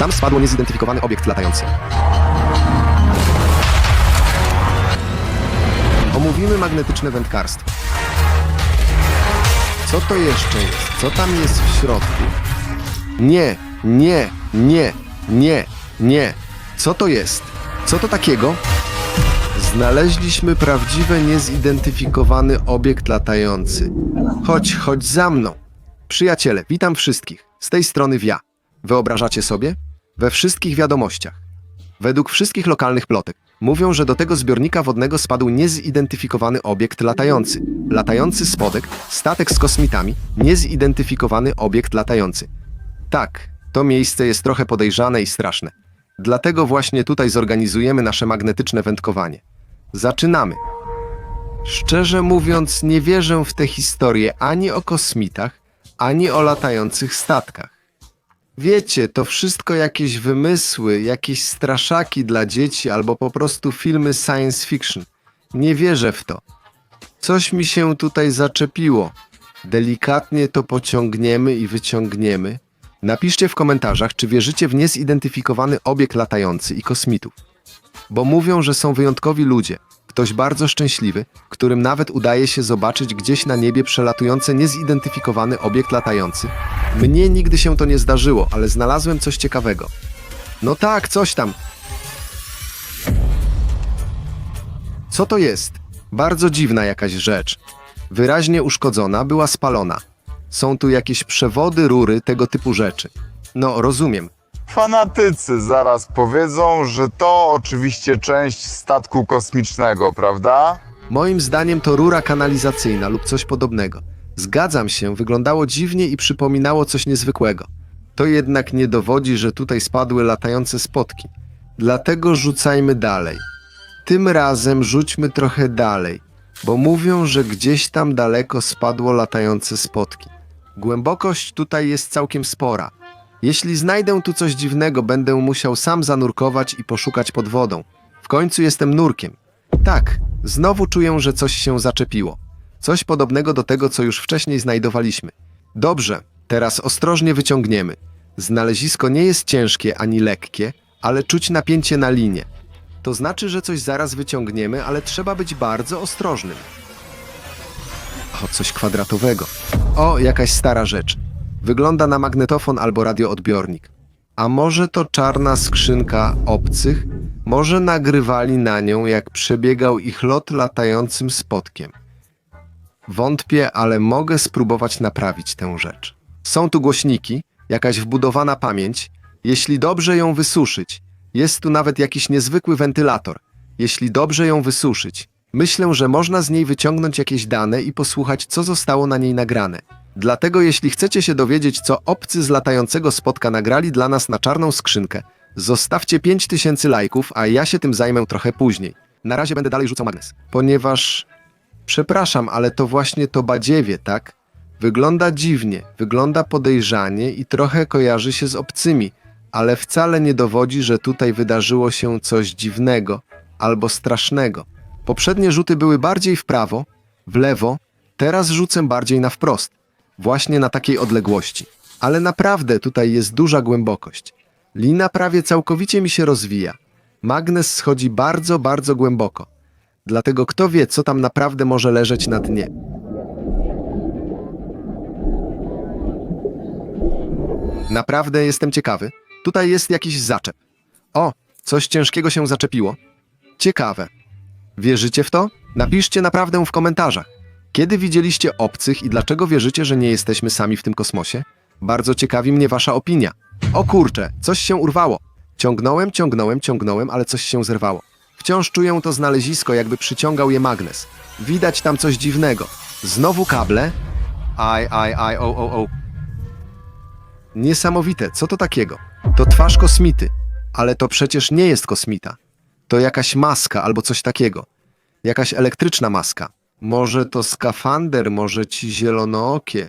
Tam spadło niezidentyfikowany obiekt latający. Omówimy magnetyczne wędkarstwo. Co to jeszcze jest? Co tam jest w środku? Nie, nie, nie, nie, nie. Co to jest? Co to takiego? Znaleźliśmy prawdziwy, niezidentyfikowany obiekt latający. Chodź, chodź za mną. Przyjaciele, witam wszystkich. Z tej strony Wia. Wyobrażacie sobie? We wszystkich wiadomościach. Według wszystkich lokalnych plotek mówią, że do tego zbiornika wodnego spadł niezidentyfikowany obiekt latający. Latający spodek, statek z kosmitami, niezidentyfikowany obiekt latający. Tak, to miejsce jest trochę podejrzane i straszne. Dlatego właśnie tutaj zorganizujemy nasze magnetyczne wędkowanie. Zaczynamy. Szczerze mówiąc, nie wierzę w te historie ani o kosmitach, ani o latających statkach. Wiecie, to wszystko jakieś wymysły, jakieś straszaki dla dzieci albo po prostu filmy science fiction. Nie wierzę w to. Coś mi się tutaj zaczepiło. Delikatnie to pociągniemy i wyciągniemy. Napiszcie w komentarzach, czy wierzycie w niezidentyfikowany obiekt latający i kosmitów. Bo mówią, że są wyjątkowi ludzie. Ktoś bardzo szczęśliwy, którym nawet udaje się zobaczyć gdzieś na niebie przelatujący niezidentyfikowany obiekt latający. Mnie nigdy się to nie zdarzyło, ale znalazłem coś ciekawego. No tak, coś tam. Co to jest? Bardzo dziwna jakaś rzecz. Wyraźnie uszkodzona, była spalona. Są tu jakieś przewody, rury, tego typu rzeczy. No, rozumiem. Fanatycy zaraz powiedzą, że to oczywiście część statku kosmicznego, prawda? Moim zdaniem to rura kanalizacyjna lub coś podobnego. Zgadzam się, wyglądało dziwnie i przypominało coś niezwykłego. To jednak nie dowodzi, że tutaj spadły latające spotki. Dlatego rzucajmy dalej. Tym razem rzućmy trochę dalej, bo mówią, że gdzieś tam daleko spadło latające spotki. Głębokość tutaj jest całkiem spora. Jeśli znajdę tu coś dziwnego, będę musiał sam zanurkować i poszukać pod wodą. W końcu jestem nurkiem. Tak, znowu czuję, że coś się zaczepiło. Coś podobnego do tego, co już wcześniej znajdowaliśmy. Dobrze, teraz ostrożnie wyciągniemy. Znalezisko nie jest ciężkie ani lekkie, ale czuć napięcie na linie. To znaczy, że coś zaraz wyciągniemy, ale trzeba być bardzo ostrożnym. O, coś kwadratowego. O, jakaś stara rzecz. Wygląda na magnetofon albo radioodbiornik. A może to czarna skrzynka obcych? Może nagrywali na nią, jak przebiegał ich lot latającym spotkiem. Wątpię, ale mogę spróbować naprawić tę rzecz. Są tu głośniki, jakaś wbudowana pamięć. Jeśli dobrze ją wysuszyć, jest tu nawet jakiś niezwykły wentylator. Jeśli dobrze ją wysuszyć, myślę, że można z niej wyciągnąć jakieś dane i posłuchać, co zostało na niej nagrane. Dlatego, jeśli chcecie się dowiedzieć, co obcy z latającego spotka nagrali dla nas na czarną skrzynkę, zostawcie 5000 lajków, a ja się tym zajmę trochę później. Na razie będę dalej rzucał magnes, ponieważ Przepraszam, ale to właśnie to badziewie, tak? Wygląda dziwnie, wygląda podejrzanie i trochę kojarzy się z obcymi, ale wcale nie dowodzi, że tutaj wydarzyło się coś dziwnego albo strasznego. Poprzednie rzuty były bardziej w prawo, w lewo, teraz rzucę bardziej na wprost, właśnie na takiej odległości. Ale naprawdę tutaj jest duża głębokość. Lina prawie całkowicie mi się rozwija. Magnes schodzi bardzo, bardzo głęboko. Dlatego kto wie, co tam naprawdę może leżeć na dnie. Naprawdę jestem ciekawy. Tutaj jest jakiś zaczep. O, coś ciężkiego się zaczepiło. Ciekawe. Wierzycie w to? Napiszcie naprawdę w komentarzach. Kiedy widzieliście obcych i dlaczego wierzycie, że nie jesteśmy sami w tym kosmosie? Bardzo ciekawi mnie wasza opinia. O kurczę, coś się urwało. Ciągnąłem, ciągnąłem, ciągnąłem, ale coś się zerwało. Wciąż czuję to znalezisko, jakby przyciągał je magnes. Widać tam coś dziwnego. Znowu kable. Aj, aj, aj, o, o, o. Niesamowite, co to takiego? To twarz kosmity, ale to przecież nie jest kosmita. To jakaś maska albo coś takiego. Jakaś elektryczna maska. Może to skafander, może ci zielonookie.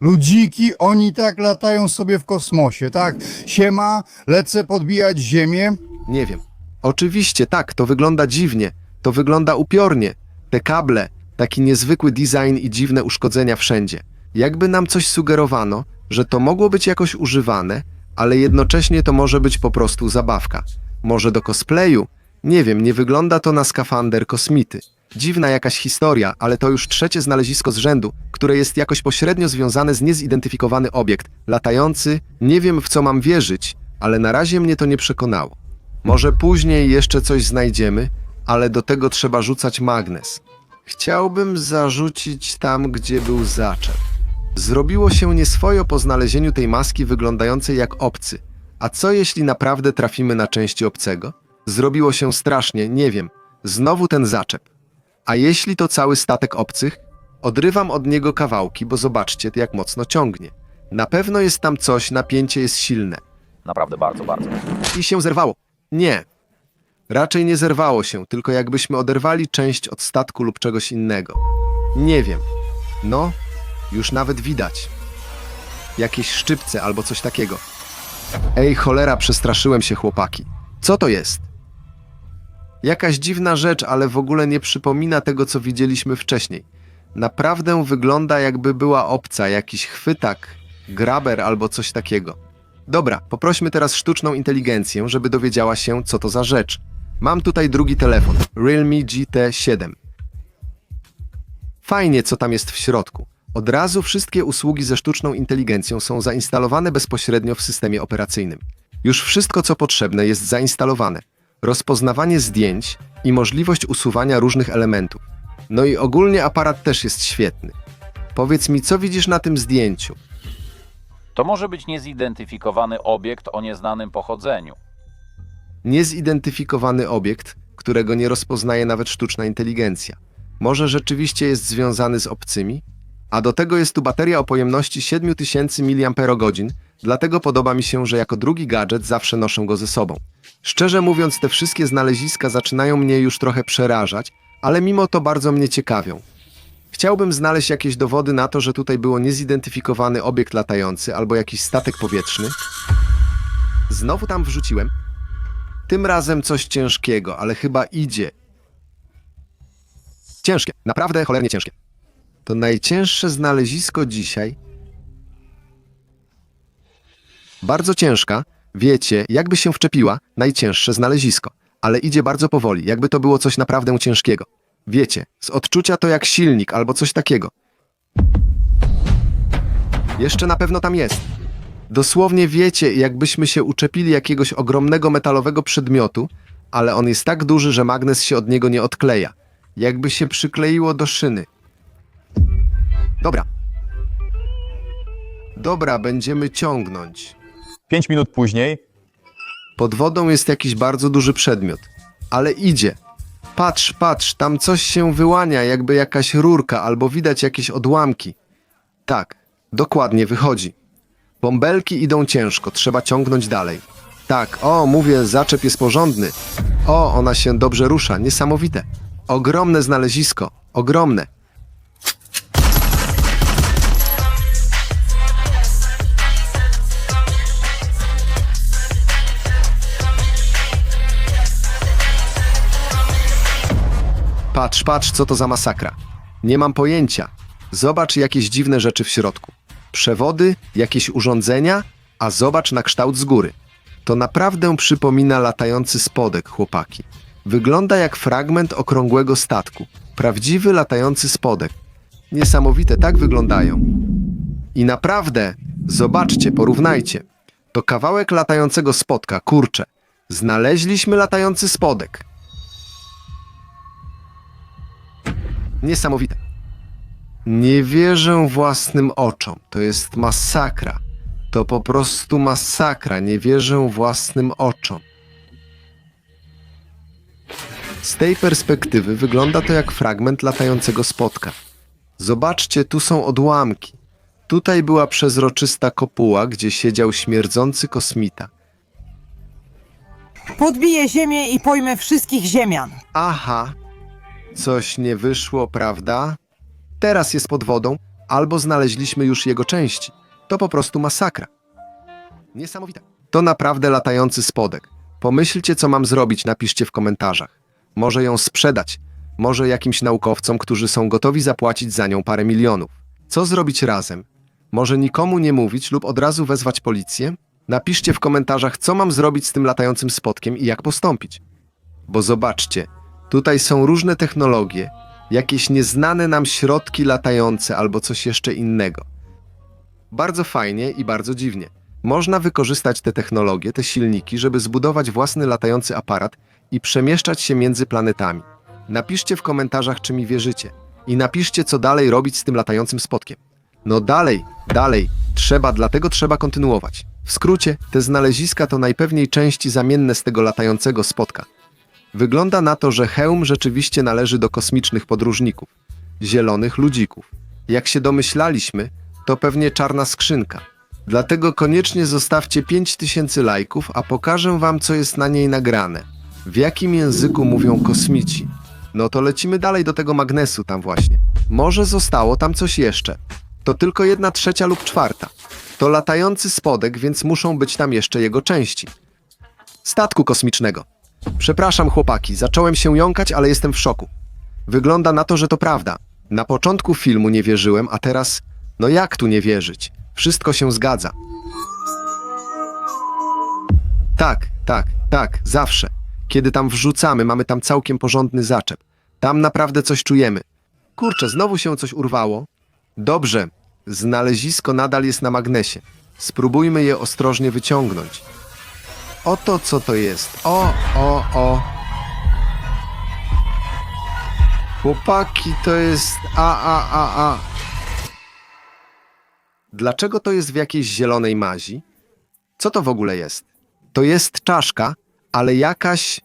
Ludziki, oni tak latają sobie w kosmosie, tak? Siema, lecę podbijać ziemię. Nie wiem. Oczywiście, tak, to wygląda dziwnie. To wygląda upiornie. Te kable, taki niezwykły design i dziwne uszkodzenia wszędzie. Jakby nam coś sugerowano, że to mogło być jakoś używane, ale jednocześnie to może być po prostu zabawka. Może do cosplayu? Nie wiem, nie wygląda to na skafander kosmity. Dziwna jakaś historia, ale to już trzecie znalezisko z rzędu, które jest jakoś pośrednio związane z niezidentyfikowany obiekt, latający, nie wiem w co mam wierzyć, ale na razie mnie to nie przekonało. Może później jeszcze coś znajdziemy, ale do tego trzeba rzucać magnes. Chciałbym zarzucić tam, gdzie był zaczep. Zrobiło się nieswojo po znalezieniu tej maski wyglądającej jak obcy. A co jeśli naprawdę trafimy na części obcego? Zrobiło się strasznie, nie wiem. Znowu ten zaczep. A jeśli to cały statek obcych? Odrywam od niego kawałki, bo zobaczcie, jak mocno ciągnie. Na pewno jest tam coś, napięcie jest silne. Naprawdę bardzo, bardzo. I się zerwało. Nie. Raczej nie zerwało się, tylko jakbyśmy oderwali część od statku lub czegoś innego. Nie wiem. No, już nawet widać. Jakieś szczypce albo coś takiego. Ej, cholera, przestraszyłem się, chłopaki. Co to jest? Jakaś dziwna rzecz, ale w ogóle nie przypomina tego, co widzieliśmy wcześniej. Naprawdę wygląda, jakby była obca, jakiś chwytak, graber albo coś takiego. Dobra, poprośmy teraz sztuczną inteligencję, żeby dowiedziała się, co to za rzecz. Mam tutaj drugi telefon, Realme GT7. Fajnie, co tam jest w środku. Od razu wszystkie usługi ze sztuczną inteligencją są zainstalowane bezpośrednio w systemie operacyjnym. Już wszystko, co potrzebne, jest zainstalowane. Rozpoznawanie zdjęć i możliwość usuwania różnych elementów. No i ogólnie aparat też jest świetny. Powiedz mi, co widzisz na tym zdjęciu? To może być niezidentyfikowany obiekt o nieznanym pochodzeniu. Niezidentyfikowany obiekt, którego nie rozpoznaje nawet sztuczna inteligencja. Może rzeczywiście jest związany z obcymi? A do tego jest tu bateria o pojemności 7000 mAh, dlatego podoba mi się, że jako drugi gadżet zawsze noszę go ze sobą. Szczerze mówiąc, te wszystkie znaleziska zaczynają mnie już trochę przerażać, ale mimo to bardzo mnie ciekawią. Chciałbym znaleźć jakieś dowody na to, że tutaj było niezidentyfikowany obiekt latający albo jakiś statek powietrzny. Znowu tam wrzuciłem, tym razem coś ciężkiego, ale chyba idzie. Ciężkie, naprawdę cholernie ciężkie. To najcięższe znalezisko dzisiaj. Bardzo ciężka, wiecie, jakby się wczepiła, najcięższe znalezisko, ale idzie bardzo powoli, jakby to było coś naprawdę ciężkiego. Wiecie, z odczucia to jak silnik albo coś takiego. Jeszcze na pewno tam jest. Dosłownie wiecie, jakbyśmy się uczepili jakiegoś ogromnego metalowego przedmiotu, ale on jest tak duży, że magnes się od niego nie odkleja. Jakby się przykleiło do szyny. Dobra. Dobra, będziemy ciągnąć. Pięć minut później Pod wodą jest jakiś bardzo duży przedmiot, ale idzie. Patrz, patrz, tam coś się wyłania, jakby jakaś rurka, albo widać jakieś odłamki. Tak, dokładnie wychodzi. Bąbelki idą ciężko, trzeba ciągnąć dalej. Tak, o, mówię, zaczep jest porządny. O, ona się dobrze rusza, niesamowite. Ogromne znalezisko, ogromne. Patrz, patrz, co to za masakra. Nie mam pojęcia. Zobacz jakieś dziwne rzeczy w środku. Przewody, jakieś urządzenia, a zobacz na kształt z góry. To naprawdę przypomina latający spodek, chłopaki. Wygląda jak fragment okrągłego statku. Prawdziwy latający spodek. Niesamowite, tak wyglądają. I naprawdę, zobaczcie, porównajcie. To kawałek latającego spodka, kurczę. Znaleźliśmy latający spodek. Niesamowite. Nie wierzę własnym oczom. To jest masakra. To po prostu masakra. Nie wierzę własnym oczom. Z tej perspektywy wygląda to jak fragment latającego spotka. Zobaczcie, tu są odłamki. Tutaj była przezroczysta kopuła, gdzie siedział śmierdzący kosmita. Podbiję ziemię i pojmę wszystkich ziemian. Aha, coś nie wyszło, prawda? Teraz jest pod wodą, albo znaleźliśmy już jego części. To po prostu masakra. Niesamowite. To naprawdę latający spodek. Pomyślcie, co mam zrobić, napiszcie w komentarzach. Może ją sprzedać, może jakimś naukowcom, którzy są gotowi zapłacić za nią parę milionów. Co zrobić razem? Może nikomu nie mówić lub od razu wezwać policję? Napiszcie w komentarzach, co mam zrobić z tym latającym spotkiem i jak postąpić. Bo zobaczcie, tutaj są różne technologie, jakieś nieznane nam środki latające albo coś jeszcze innego. Bardzo fajnie i bardzo dziwnie. Można wykorzystać te technologie, te silniki, żeby zbudować własny latający aparat i przemieszczać się między planetami. Napiszcie w komentarzach, czy mi wierzycie. I napiszcie, co dalej robić z tym latającym spotkiem. No dalej, dalej, trzeba, dlatego trzeba kontynuować. W skrócie, te znaleziska to najpewniej części zamienne z tego latającego spotka. Wygląda na to, że hełm rzeczywiście należy do kosmicznych podróżników, zielonych ludzików. Jak się domyślaliśmy, to pewnie czarna skrzynka. Dlatego koniecznie zostawcie 5000 lajków, a pokażę wam, co jest na niej nagrane. W jakim języku mówią kosmici. No to lecimy dalej do tego magnesu tam właśnie. Może zostało tam coś jeszcze. To tylko jedna trzecia lub czwarta. To latający spodek, więc muszą być tam jeszcze jego części. Statku kosmicznego. Przepraszam chłopaki, zacząłem się jąkać, ale jestem w szoku. Wygląda na to, że to prawda. Na początku filmu nie wierzyłem, a teraz... No jak tu nie wierzyć? Wszystko się zgadza. Tak, tak, tak, zawsze. Kiedy tam wrzucamy, mamy tam całkiem porządny zaczep. Tam naprawdę coś czujemy. Kurczę, znowu się coś urwało. Dobrze, znalezisko nadal jest na magnesie. Spróbujmy je ostrożnie wyciągnąć. Oto co to jest. O, o, o. Chłopaki, to jest a, a, a, a. Dlaczego to jest w jakiejś zielonej mazi? Co to w ogóle jest? To jest czaszka, ale jakaś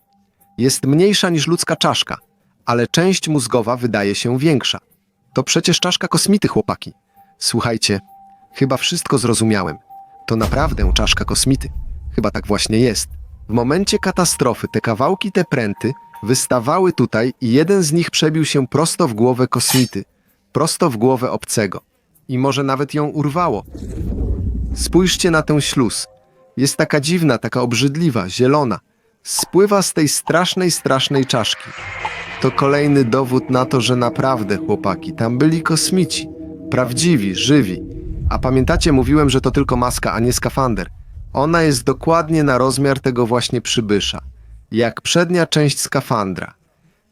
jest mniejsza niż ludzka czaszka, ale część mózgowa wydaje się większa. To przecież czaszka kosmity, chłopaki. Słuchajcie, chyba wszystko zrozumiałem. To naprawdę czaszka kosmity. Chyba tak właśnie jest. W momencie katastrofy te kawałki, te pręty wystawały tutaj i jeden z nich przebił się prosto w głowę kosmity, prosto w głowę obcego. I może nawet ją urwało. Spójrzcie na tę śluz. Jest taka dziwna, taka obrzydliwa, zielona. Spływa z tej strasznej, strasznej czaszki. To kolejny dowód na to, że naprawdę, chłopaki, tam byli kosmici. Prawdziwi, żywi. A pamiętacie, mówiłem, że to tylko maska, a nie skafander. Ona jest dokładnie na rozmiar tego właśnie przybysza. Jak przednia część skafandra.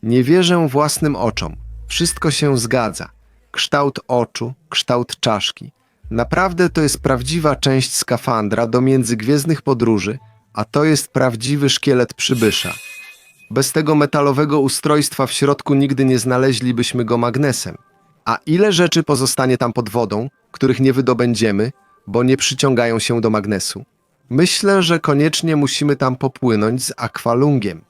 Nie wierzę własnym oczom. Wszystko się zgadza. Kształt oczu, kształt czaszki. Naprawdę to jest prawdziwa część skafandra do międzygwiezdnych podróży, a to jest prawdziwy szkielet przybysza. Bez tego metalowego ustrojstwa w środku nigdy nie znaleźlibyśmy go magnesem. A ile rzeczy pozostanie tam pod wodą, których nie wydobędziemy, bo nie przyciągają się do magnesu? Myślę, że koniecznie musimy tam popłynąć z akwalungiem.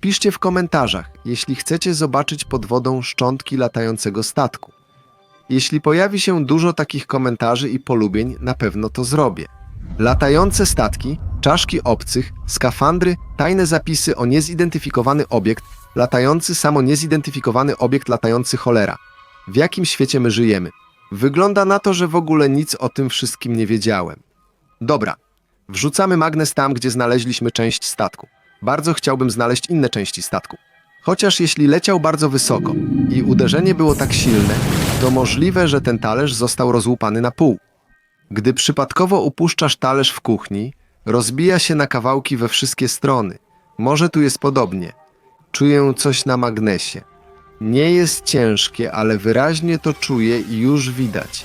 Piszcie w komentarzach, jeśli chcecie zobaczyć pod wodą szczątki latającego statku. Jeśli pojawi się dużo takich komentarzy i polubień, na pewno to zrobię. Latające statki, czaszki obcych, skafandry, tajne zapisy o niezidentyfikowany obiekt, latający samo niezidentyfikowany obiekt latający cholera. W jakim świecie my żyjemy? Wygląda na to, że w ogóle nic o tym wszystkim nie wiedziałem. Dobra, wrzucamy magnes tam, gdzie znaleźliśmy część statku. Bardzo chciałbym znaleźć inne części statku. Chociaż jeśli leciał bardzo wysoko i uderzenie było tak silne, to możliwe, że ten talerz został rozłupany na pół. Gdy przypadkowo upuszczasz talerz w kuchni, rozbija się na kawałki we wszystkie strony. Może tu jest podobnie. Czuję coś na magnesie. Nie jest ciężkie, ale wyraźnie to czuję i już widać.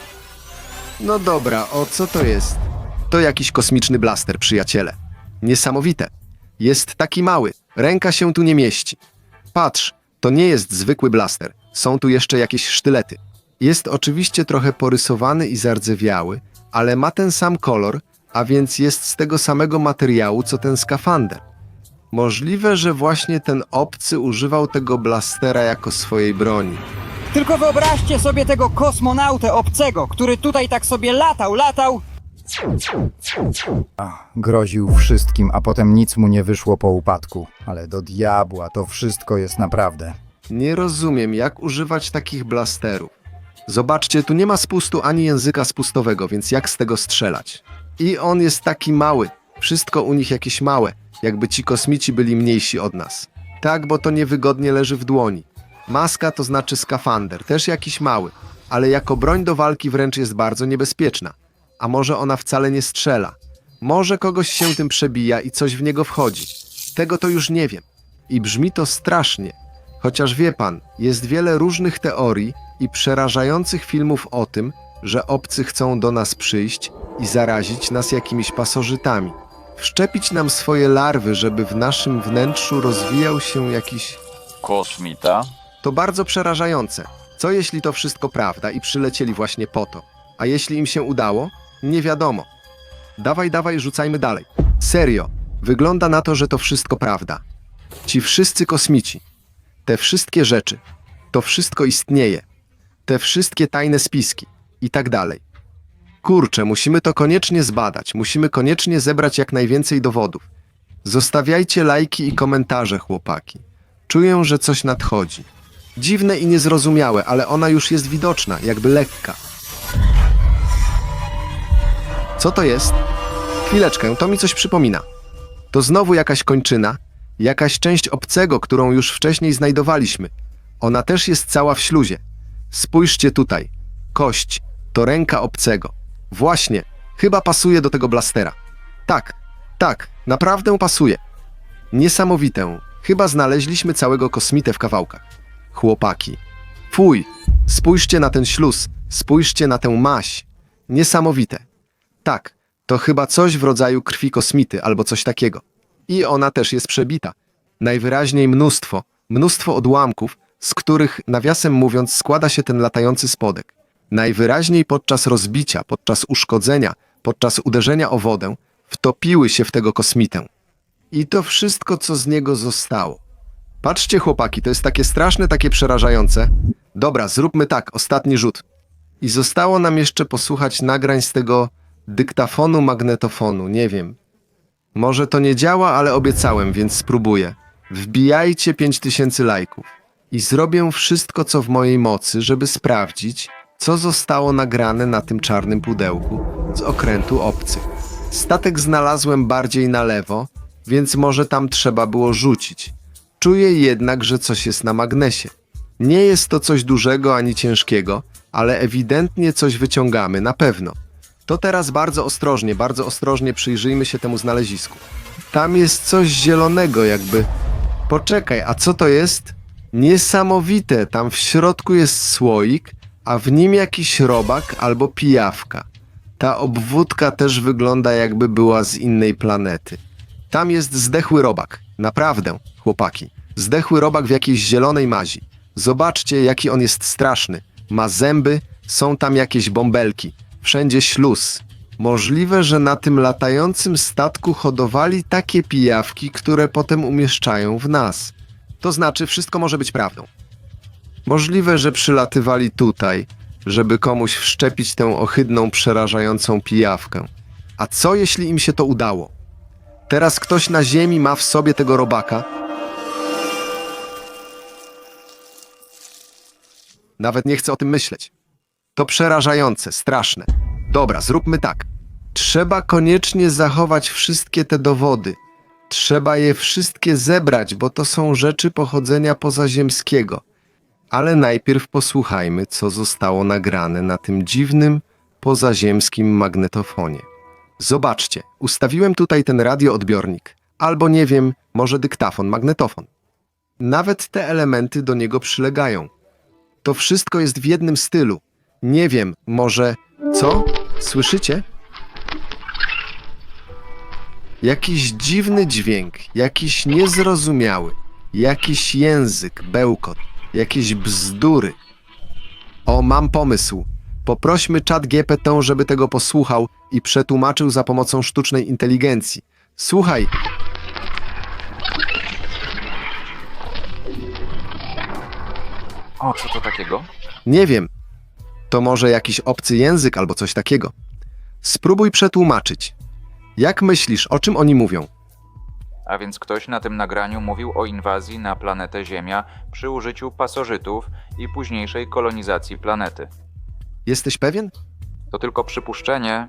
No dobra, o co to jest? To jakiś kosmiczny blaster, przyjaciele. Niesamowite. Jest taki mały, ręka się tu nie mieści. Patrz, to nie jest zwykły blaster. Są tu jeszcze jakieś sztylety. Jest oczywiście trochę porysowany i zardzewiały, ale ma ten sam kolor, a więc jest z tego samego materiału co ten skafander. Możliwe, że właśnie ten obcy używał tego blastera jako swojej broni. Tylko wyobraźcie sobie tego kosmonautę obcego, który tutaj tak sobie latał, latał. Groził wszystkim, a potem nic mu nie wyszło po upadku. Ale do diabła, to wszystko jest naprawdę. Nie rozumiem, jak używać takich blasterów. Zobaczcie, tu nie ma spustu ani języka spustowego, więc jak z tego strzelać? I on jest taki mały. Wszystko u nich jakieś małe, jakby ci kosmici byli mniejsi od nas. Tak, bo to niewygodnie leży w dłoni. Maska to znaczy skafander, też jakiś mały, ale jako broń do walki wręcz jest bardzo niebezpieczna. A może ona wcale nie strzela. Może kogoś się tym przebija i coś w niego wchodzi. Tego to już nie wiem. I brzmi to strasznie. Chociaż wie pan, jest wiele różnych teorii i przerażających filmów o tym, że obcy chcą do nas przyjść i zarazić nas jakimiś pasożytami. Wszczepić nam swoje larwy, żeby w naszym wnętrzu rozwijał się jakiś Kosmita? to bardzo przerażające. Co jeśli to wszystko prawda i przylecieli właśnie po to? A jeśli im się udało? Nie wiadomo. Dawaj, dawaj, rzucajmy dalej. Serio, wygląda na to, że to wszystko prawda. Ci wszyscy kosmici, te wszystkie rzeczy, to wszystko istnieje. Te wszystkie tajne spiski i tak dalej. Kurczę, musimy to koniecznie zbadać, musimy koniecznie zebrać jak najwięcej dowodów. Zostawiajcie lajki i komentarze, chłopaki. Czuję, że coś nadchodzi. Dziwne i niezrozumiałe, ale ona już jest widoczna, jakby lekka. Co to jest? Chwileczkę, to mi coś przypomina. To znowu jakaś kończyna, jakaś część obcego, którą już wcześniej znajdowaliśmy. Ona też jest cała w śluzie. Spójrzcie tutaj. Kość to ręka obcego. Właśnie, chyba pasuje do tego blastera. Tak, tak, naprawdę pasuje. Niesamowite. Chyba znaleźliśmy całego kosmitę w kawałkach. Chłopaki. Fuj, spójrzcie na ten śluz, spójrzcie na tę maś. Niesamowite. Tak, to chyba coś w rodzaju krwi kosmity albo coś takiego. I ona też jest przebita. Najwyraźniej mnóstwo, mnóstwo odłamków, z których, nawiasem mówiąc, składa się ten latający spodek. Najwyraźniej podczas rozbicia, podczas uszkodzenia, podczas uderzenia o wodę, wtopiły się w tego kosmitę. I to wszystko, co z niego zostało. Patrzcie, chłopaki, to jest takie straszne, takie przerażające. Dobra, zróbmy tak, ostatni rzut. I zostało nam jeszcze posłuchać nagrań z tego dyktafonu, magnetofonu, nie wiem. Może to nie działa, ale obiecałem, więc spróbuję. Wbijajcie 5000 lajków. I zrobię wszystko, co w mojej mocy, żeby sprawdzić, co zostało nagrane na tym czarnym pudełku z okrętu obcych. Statek znalazłem bardziej na lewo, więc może tam trzeba było rzucić. Czuję jednak, że coś jest na magnesie. Nie jest to coś dużego ani ciężkiego, ale ewidentnie coś wyciągamy, na pewno. To teraz bardzo ostrożnie, bardzo ostrożnie przyjrzyjmy się temu znalezisku. Tam jest coś zielonego, jakby. Poczekaj, a co to jest? Niesamowite, tam w środku jest słoik, a w nim jakiś robak albo pijawka. Ta obwódka też wygląda jakby była z innej planety. Tam jest zdechły robak. Naprawdę, chłopaki. Zdechły robak w jakiejś zielonej mazi. Zobaczcie, jaki on jest straszny. Ma zęby, są tam jakieś bąbelki. Wszędzie śluz. Możliwe, że na tym latającym statku hodowali takie pijawki, które potem umieszczają w nas. To znaczy, wszystko może być prawdą. Możliwe, że przylatywali tutaj, żeby komuś wszczepić tę ohydną, przerażającą pijawkę. A co jeśli im się to udało? Teraz ktoś na ziemi ma w sobie tego robaka. Nawet nie chcę o tym myśleć. To przerażające, straszne. Dobra, zróbmy tak. Trzeba koniecznie zachować wszystkie te dowody. Trzeba je wszystkie zebrać, bo to są rzeczy pochodzenia pozaziemskiego. Ale najpierw posłuchajmy, co zostało nagrane na tym dziwnym, pozaziemskim magnetofonie. Zobaczcie, ustawiłem tutaj ten radioodbiornik, albo nie wiem, może dyktafon, magnetofon. Nawet te elementy do niego przylegają. To wszystko jest w jednym stylu. Nie wiem, może. Co? Słyszycie? Jakiś dziwny dźwięk, jakiś niezrozumiały, jakiś język, bełkot, jakieś bzdury. O, mam pomysł. Poprośmy czat GPT, żeby tego posłuchał i przetłumaczył za pomocą sztucznej inteligencji. Słuchaj, O, co to takiego? nie wiem. To może jakiś obcy język albo coś takiego. Spróbuj przetłumaczyć. Jak myślisz, o czym oni mówią? A więc ktoś na tym nagraniu mówił o inwazji na planetę Ziemia przy użyciu pasożytów i późniejszej kolonizacji planety. Jesteś pewien? To tylko przypuszczenie,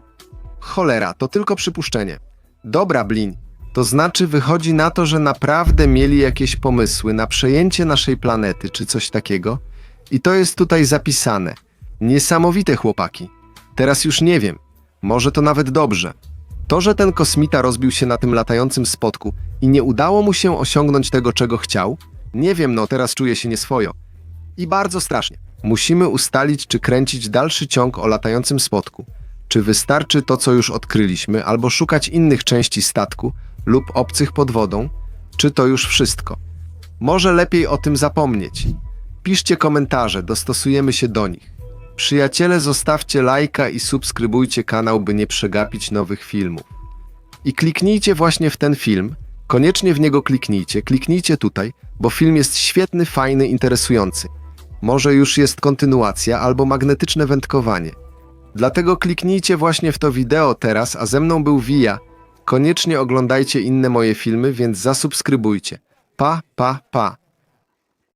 Cholera, to tylko przypuszczenie. Dobra, Blin. To znaczy wychodzi na to, że naprawdę mieli jakieś pomysły na przejęcie naszej planety czy coś takiego. I to jest tutaj zapisane. Niesamowite chłopaki. Teraz już nie wiem. Może to nawet dobrze. To, że ten kosmita rozbił się na tym latającym spotku i nie udało mu się osiągnąć tego, czego chciał, nie wiem, no teraz czuję się nieswojo. I bardzo strasznie. Musimy ustalić, czy kręcić dalszy ciąg o latającym spotku, czy wystarczy to, co już odkryliśmy, albo szukać innych części statku lub obcych pod wodą, czy to już wszystko. Może lepiej o tym zapomnieć. Piszcie komentarze, dostosujemy się do nich. Przyjaciele, zostawcie lajka i subskrybujcie kanał, by nie przegapić nowych filmów. I kliknijcie właśnie w ten film. Koniecznie w niego kliknijcie, kliknijcie tutaj, bo film jest świetny, fajny, interesujący. Może już jest kontynuacja albo magnetyczne wędkowanie. Dlatego kliknijcie właśnie w to wideo teraz, a ze mną był Via. Koniecznie oglądajcie inne moje filmy, więc zasubskrybujcie. Pa, pa, pa.